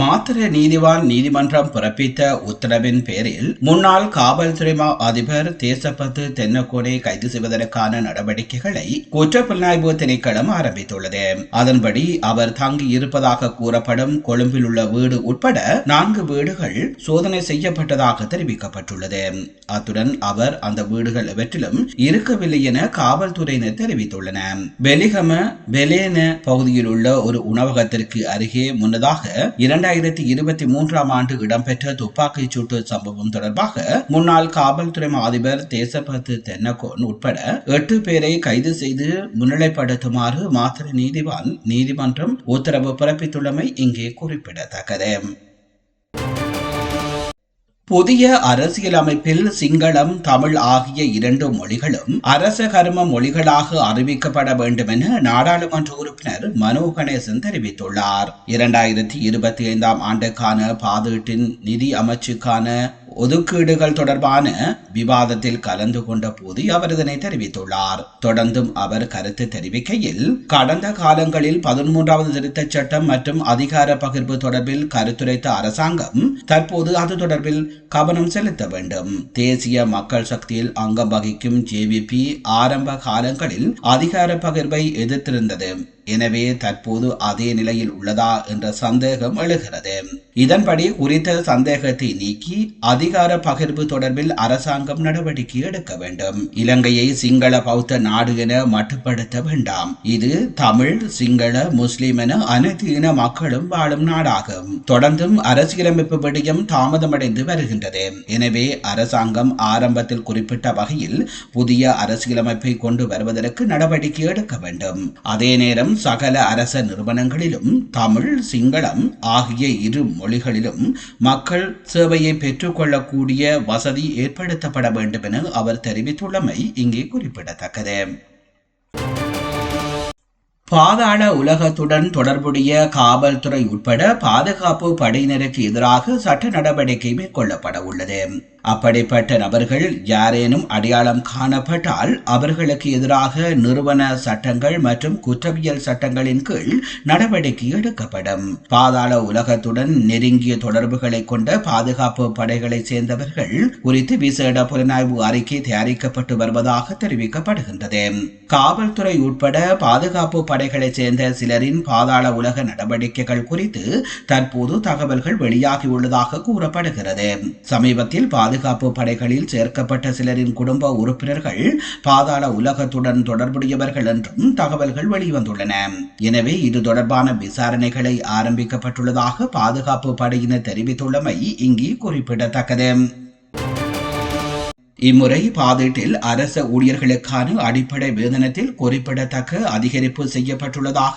மாத்திர நீதிவான் நீதிமன்றம் பிறப்பித்த உத்தரவின் பேரில் முன்னாள் காவல்துறை அதிபர் தேசப்பத்து தென்னக்கோனை கைது செய்வதற்கான நடவடிக்கைகளை குற்றப்புலனாய்வு திணைக்களம் ஆரம்பித்துள்ளது. அதன்படி அவர் தங்கி இருப்பதாக கூறப்படும் கொழும்பில் உள்ள வீடு உட்பட நான்கு வீடுகள் சோதனை செய்யப்பட்டதாக தெரிவிக்கப்பட்டுள்ளது. அத்துடன் அவர் அந்த வீடுகள் எவற்றிலும் இருக்கவில்லை என காவல்துறையினர் தெரிவித்துள்ளனர் பெலிகம பெலேன பகுதியில் உள்ள ஒரு உணவகத்திற்கு அருகே முன்னதாக இரண்டு இரண்டாயிரத்தி இருபத்தி மூன்றாம் ஆண்டு இடம்பெற்ற துப்பாக்கிச் சூட்டு சம்பவம் தொடர்பாக முன்னாள் காவல்துறை அதிபர் தேசபத்து தென்னகோன் உட்பட எட்டு பேரை கைது செய்து முன்னிலைப்படுத்துமாறு மாத்திர நீதிவான் நீதிமன்றம் உத்தரவு பிறப்பித்துள்ளமை இங்கே குறிப்பிடத்தக்கது. புதிய அரசியலமைப்பில் சிங்களம் தமிழ் ஆகிய இரண்டு மொழிகளும் அரச கர்ம மொழிகளாக அறிவிக்கப்பட வேண்டும் என நாடாளுமன்ற உறுப்பினர் மனோ கணேசன் தெரிவித்துள்ளார். இரண்டாயிரத்தி இருபத்தி ஐந்தாம் ஆண்டுக்கான பாதீட்டின் நிதி அமைச்சுக்கான ஒதுக்கீடுகள் தொடர்பான விவாதத்தில் கலந்து கொண்ட போது அவர் இதனை தெரிவித்துள்ளார். தொடர்ந்தும் அவர் கருத்து தெரிவிக்கையில் கடந்த காலங்களில் பதிமூன்றாவது திருத்தச் சட்டம் மற்றும் அதிகார பகிர்வு தொடர்பில் கருத்துரைத்த அரசாங்கம் தற்போது அது தொடர்பில் கவனம் செலுத்த வேண்டும். தேசிய மக்கள் சக்தியில் அங்கம் வகிக்கும் ஜேவிபி ஆரம்ப காலங்களில் அதிகார பகிர்வை எதிர்த்திருந்தது. எனவே தற்போது அதே நிலையில் உள்ளதா என்ற சந்தேகம் எழுகிறது. இதன்படி குறித்த சந்தேகத்தை நீக்கி அதிகார பகிர்வு தொடர்பில் அரசாங்கம் நடவடிக்கை எடுக்க வேண்டும். இலங்கையை சிங்கள பௌத்த நாடு என மட்டுப்படுத்த வேண்டாம். இது தமிழ் சிங்கள முஸ்லிம் என அனைத்து இன மக்களும் வாழும் நாடாகும். தொடர்ந்தும் அரசியலமைப்பு விடயம் தாமதமடைந்து வருகின்றது. எனவே அரசாங்கம் ஆரம்பத்தில் குறிப்பிட்ட வகையில் புதிய அரசியலமைப்பை கொண்டு வருவதற்கு நடவடிக்கை எடுக்க வேண்டும். அதே நேரம் சகல அரச நிறுவனங்களிலும் தமிழ் சிங்களம் ஆகிய இரு மொழிகளிலும் மக்கள் சேவையை பெற்றுக்கொள்ளக்கூடிய வசதி ஏற்படுத்தப்பட வேண்டும் என அவர் தெரிவித்துள்ளமை இங்கே குறிப்பிடத்தக்கது. பாதாள உலகத்துடன் தொடர்புடைய காவல்துறை உட்பட பாதுகாப்பு படையினருக்கு எதிராக சட்ட நடவடிக்கை மேற்கொள்ளப்பட உள்ளது. அப்படிப்பட்ட நபர்கள் யாரேனும் அடையாளம் காணப்பட்டால் அவர்களுக்கு எதிராக நிறுவன சட்டங்கள் மற்றும் குற்றவியல் சட்டங்களின் கீழ் நடவடிக்கை எடுக்கப்படும். பாதாள உலகத்துடன் நெருங்கிய தொடர்புகளை கொண்ட பாதுகாப்பு படைகளை சேர்ந்தவர்கள் குறித்து விசேட புலனாய்வு அறிக்கை தயாரிக்கப்பட்டு வருவதாக தெரிவிக்கப்படுகின்றது. காவல்துறை உட்பட பாதுகாப்பு படைகளை சேர்ந்த சிலரின் பாதாள உலக நடவடிக்கைகள் குறித்து தற்போது தகவல்கள் வெளியாகியுள்ளதாக கூறப்படுகிறது. சமீபத்தில் பாதுகாப்பு படைகளில் சேர்க்கப்பட்ட சிலரின் குடும்ப உறுப்பினர்கள் பாதாள உலகத்துடன் தொடர்புடையவர்கள் என்றும் தகவல்கள் வெளிவந்துள்ளன. எனவே இது தொடர்பான விசாரணைகளை ஆரம்பிக்கப்பட்டுள்ளதாக பாதுகாப்பு படையினர் தெரிவித்துள்ளமை இங்கே குறிப்பிடத்தக்கது. இம்முறை பாதீட்டில் அரச ஊழியர்களுக்கான அடிப்படை வேதனத்தில் குறிப்பிடத்தக்க அதிகரிப்பு செய்யப்பட்டுள்ளதாக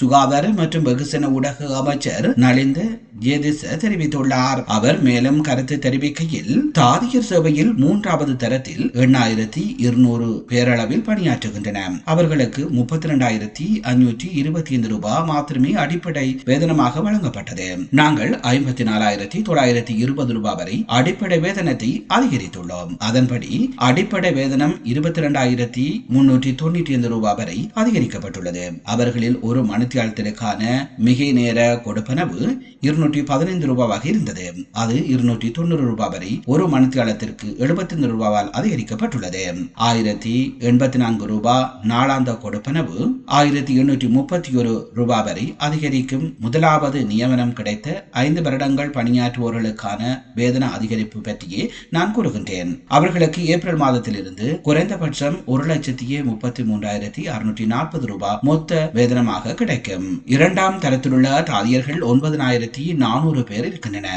சுகாதார மற்றும் வெகுசன ஊடக அமைச்சர் நலிந்த ஜேதிச தெரிவித்துள்ளார். அவர் மேலும் கருத்து தெரிவிக்கையில் தாதியர் சேவையில் மூன்றாவது தரத்தில் எண்ணாயிரத்தி இருநூறு பேரளவில் பணியாற்றுகின்றன. அவர்களுக்கு முப்பத்தி இரண்டாயிரத்தி அஞ்சூற்றி இருபத்தி ஐந்து ரூபாய் மாத்திரமே அடிப்படை வேதனமாக வழங்கப்பட்டது. நாங்கள் ஐம்பத்தி நாலாயிரத்தி தொள்ளாயிரத்தி இருபது ரூபாய் வரை அடிப்படை வேதனத்தை அதிகரித்துள்ளோம். அதன்படி அடிப்படை வேதனம் இருபத்தி இரண்டாயிரத்தி முன்னூற்றி தொண்ணூற்றி ஐந்து ரூபாய் வரை அதிகரிக்கப்பட்டுள்ளது. அவர்களில் ஒரு மனுத்தியாளத்திற்கான மிகை நேர கொடுப்பனவு இருநூற்றி பதினைந்து ரூபாவாக இருந்தது. அது இருநூற்றி தொண்ணூறு ரூபாய் வரை ஒரு மனுத்தியாளத்திற்கு எழுபத்தி ஐந்து ரூபாவால் அதிகரிக்கப்பட்டுள்ளது. ஆயிரத்தி எண்பத்தி நான்கு ரூபாய் நாளாந்த கொடுப்பனவு ஆயிரத்தி எண்ணூற்றி முப்பத்தி ஒரு ரூபாய் வரை அதிகரிக்கும் முதலாவது நியமனம் கிடைத்த ஐந்து வருடங்கள் பணியாற்றுவோர்களுக்கான வேதன அதிகரிப்பு பற்றியே நான் கூறுகின்றேன். அவர்களுக்கு ஏப்ரல் மாதத்திலிருந்து குறைந்தபட்சம் ஒரு லட்சத்தி முப்பத்தி மூன்றாயிரத்தி அறுநூற்றி நாற்பது ரூபாய் மொத்த வேதனமாக கிடைக்கும். இரண்டாம் தரத்திலுள்ள தாதியர்கள் ஒன்பதனாயிரத்தி நானூறு பேர் இருக்கின்றன.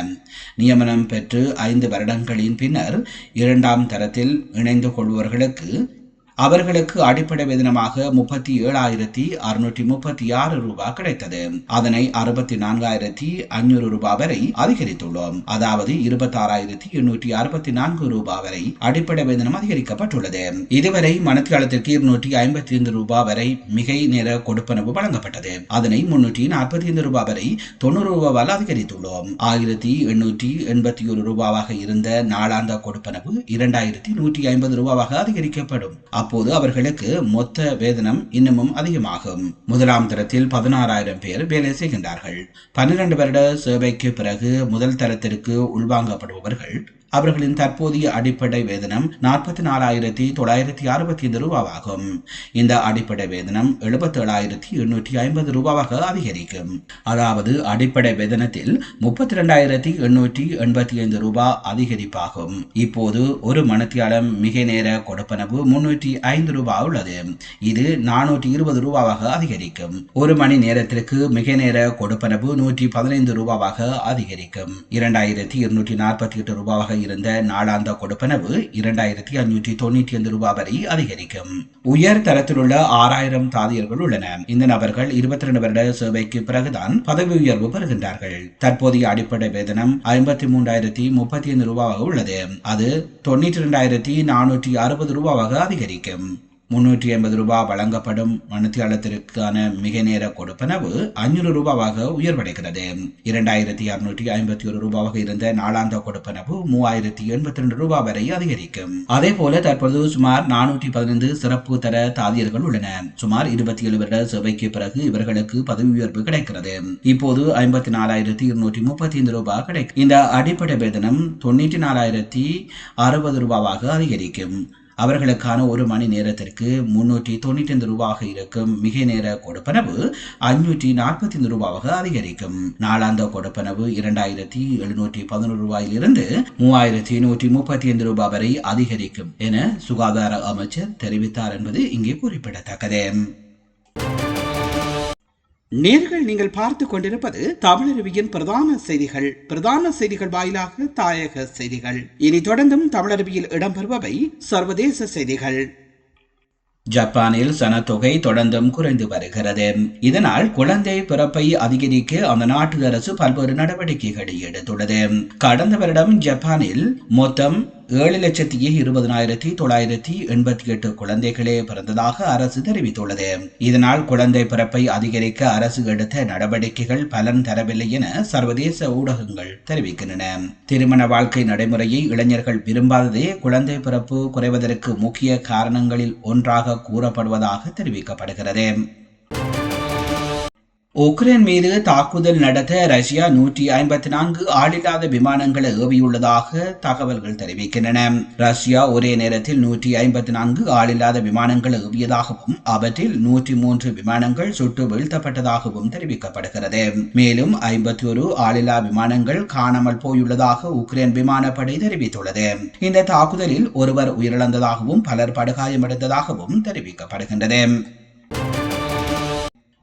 நியமனம் பெற்று ஐந்து வருடங்களின் பின்னர் இரண்டாம் தரத்தில் இணைந்து கொள்பவர்களுக்கு அவர்களுக்கு அடிப்படை வேதனமாக முப்பத்தி ஏழாயிரத்தி அறுநூற்றி முப்பத்தி ஆறு ரூபாய் கிடைத்தது. அதனை அறுபத்தி நான்காயிரத்தி ஐநூறு ரூபாய் வரை அதிகரித்துள்ளோம். அதாவது இருபத்தி ஆறாயிரத்தி எண்ணூற்றி அறுபத்தி நான்கு ரூபாய் வரை அடிப்படை வேதனம் அதிகரிக்கப்பட்டுள்ளது. இதுவரை மனத்தியாளத்திற்கு இருநூற்றி ஐம்பத்தி ஐந்து ரூபாய் வரை மிகை நேர கொடுப்பனவு வழங்கப்பட்டது. அதனை முன்னூற்றி நாற்பத்தி ஐந்து ரூபாய் வரை தொண்ணூறு ரூபாவால் அதிகரித்துள்ளோம். ஆயிரத்தி எண்ணூற்றி எண்பத்தி ஒரு ரூபாவாக இருந்த நாளாந்த கொடுப்பனவு இரண்டாயிரத்தி நூற்றி ஐம்பது ரூபாவாக அதிகரிக்கப்படும். அப்போது அவர்களுக்கு மொத்த வேதனம் இன்னமும் அதிகமாகும். முதலாம் தரத்தில் பதினாறாயிரம் பேர் வேலை செய்கின்றார்கள். பன்னிரண்டு வருட சேவைக்கு பிறகு முதல் தரத்திற்கு உள்வாங்கப்படுபவர்கள் அவர்களின் தற்போதைய அடிப்படை வேதனம் நாற்பத்தி நாலாயிரத்தி தொள்ளாயிரத்தி அறுபத்தி ஐந்து ரூபாவாகும். இந்த அடிப்படை வேதனம் எழுபத்தி ஏழாயிரத்தி எண்ணூற்றி ஐம்பது ரூபாவாக அதிகரிக்கும். அதாவது அடிப்படை வேதனத்தில் முப்பத்தி ரெண்டாயிரத்தி எண்ணூற்றி எண்பத்தி ஐந்து ரூபாய் அதிகரிப்பாகும். இப்போது ஒரு மணித்தியாலம் மிக நேர கொடுப்பனவு முன்னூற்றி ஐந்து ரூபாய் உள்ளது. இது நானூற்றி இருபது ரூபாவாக அதிகரிக்கும். ஒரு மணி நேரத்திற்கு மிக நேர கொடுப்பனவு நூற்றி பதினைந்து ரூபாவாக அதிகரிக்கும். இரண்டாயிரத்தி இருநூற்றி நாற்பத்தி எட்டு ரூபாவாக இருந்த நாளாந்த கொடுப்பனவு இரண்டாயிரத்தி அஞ்சூற்றி தொண்ணூற்றி ஐந்து ரூபாய் வரை அதிகரிக்கும். உயர் தரத்தில் உள்ள ஆறாயிரம் தாதியர்கள் உள்ளனர் இந்த நபர்கள் இருபத்தி ரெண்டு வருட சேவைக்கு பிறகுதான் பதவி உயர்வு பெறுகின்றார்கள். தற்போதைய அடிப்படை வேதனம் ஐம்பத்தி மூன்றாயிரத்தி முப்பத்தி ஐந்து ரூபாவாக உள்ளது. அது தொண்ணூற்றி இரண்டாயிரத்தி நானூற்றி அறுபது ரூபாவாக அதிகரிக்கும். முன்னூற்றி ஐம்பது ரூபாய் வழங்கப்படும் மனுத்தியாளத்திற்கான மிக நேர கொடுப்பனவு அஞ்சூறு ரூபாவாக உயர்வடைகிறது. இரண்டாயிரத்தி அறுநூற்றி ஐம்பத்தி ஒரு ரூபாவாக இருந்த நாளாந்த கொடுப்பனவு மூவாயிரத்தி எண்பத்தி ரெண்டு ரூபாய் வரை அதிகரிக்கும். அதே போல தற்போது சுமார் நானூற்றி பதினைந்து சிறப்பு தர தாதியர்கள் உள்ளன. சுமார் இருபத்தி ஏழு வருட சேவைக்கு பிறகு இவர்களுக்கு பதவி உயர்வு கிடைக்கிறது. இப்போது ஐம்பத்தி நாலாயிரத்தி இருநூற்றி முப்பத்தி ஐந்து ரூபாய் கிடைக்கும். இந்த அடிப்படை வேதனம் தொண்ணூற்றி நாலாயிரத்தி அறுபது ரூபாவாக அதிகரிக்கும். அவர்களுக்கான ஒரு மணி நேரத்திற்கு முன்னூற்றி தொண்ணூற்றி ஐந்து ரூபாக இருக்கும் மிக நேர கொடுப்பனவு அஞ்சூற்றி நாற்பத்தி ஐந்து ரூபாவாக அதிகரிக்கும். நாளாந்த கொடுப்பனவு இரண்டாயிரத்தி எழுநூற்றி பதினோரு ரூபாயிலிருந்து மூவாயிரத்தி நூற்றி முப்பத்தி ஐந்து ரூபாய் வரை அதிகரிக்கும் என சுகாதார அமைச்சர் தெரிவித்தார் என்பது இங்கே குறிப்பிடத்தக்கது. நேர்கள் நீங்கள் பார்த்து கொண்டிருப்பது தமிழருவியின் பிரதான செய்திகள். பிரதான செய்திகள் வாயிலாக தாயக செய்திகள். இனி தொடர்ந்தும் தமிழருவியில் இடம்பெறுபவை சர்வதேச செய்திகள். ஜப்பானில் சனத்தொகை தொடர்ந்தும் குறைந்து வருகிறது. இதனால் குழந்தை பிறப்பை அதிகரிக்க அந்த நாட்டு அரசு பல்வேறு நடவடிக்கைகளை எடுத்துள்ளது. கடந்த வருடம் ஜப்பானில் மொத்தம் ஏழு லட்சத்தி இருபதனாயிரத்தி தொள்ளாயிரத்தி எண்பத்தி எட்டு குழந்தைகளே பிறந்ததாக அரசு தெரிவித்துள்ளது. இதனால் குழந்தை பிறப்பை அதிகரிக்க அரசு எடுத்த நடவடிக்கைகள் பலன் தரவில்லை என சர்வதேச ஊடகங்கள் தெரிவிக்கின்றன. திருமண வாழ்க்கை நடைமுறையை இளைஞர்கள் விரும்பாததே குழந்தை பிறப்பு குறைவதற்கு முக்கிய காரணங்களில் ஒன்றாக கூறப்படுவதாக தெரிவிக்கப்படுகிறது. உக்ரைன் மீது தாக்குதல் நடத்த ரஷ்யா நூற்றி ஐம்பத்தி நான்கு ஆளில்லாத விமானங்களை ஏவியுள்ளதாக தகவல்கள் தெரிவிக்கின்றன. ரஷ்யா ஒரே நேரத்தில் நூற்றி ஐம்பத்தி நான்கு ஆளில்லாத விமானங்களை ஏவியதாகவும் அவற்றில் நூற்றி மூன்று விமானங்கள் சுட்டு வீழ்த்தப்பட்டதாகவும் தெரிவிக்கப்படுகிறது. மேலும் ஐம்பத்தி ஒரு ஆளில்லா விமானங்கள் காணாமல் போயுள்ளதாக உக்ரைன் விமானப்படை தெரிவித்துள்ளது. இந்த தாக்குதலில் ஒருவர் உயிரிழந்ததாகவும் பலர் படுகாயமடைந்ததாகவும் தெரிவிக்கப்படுகின்றது.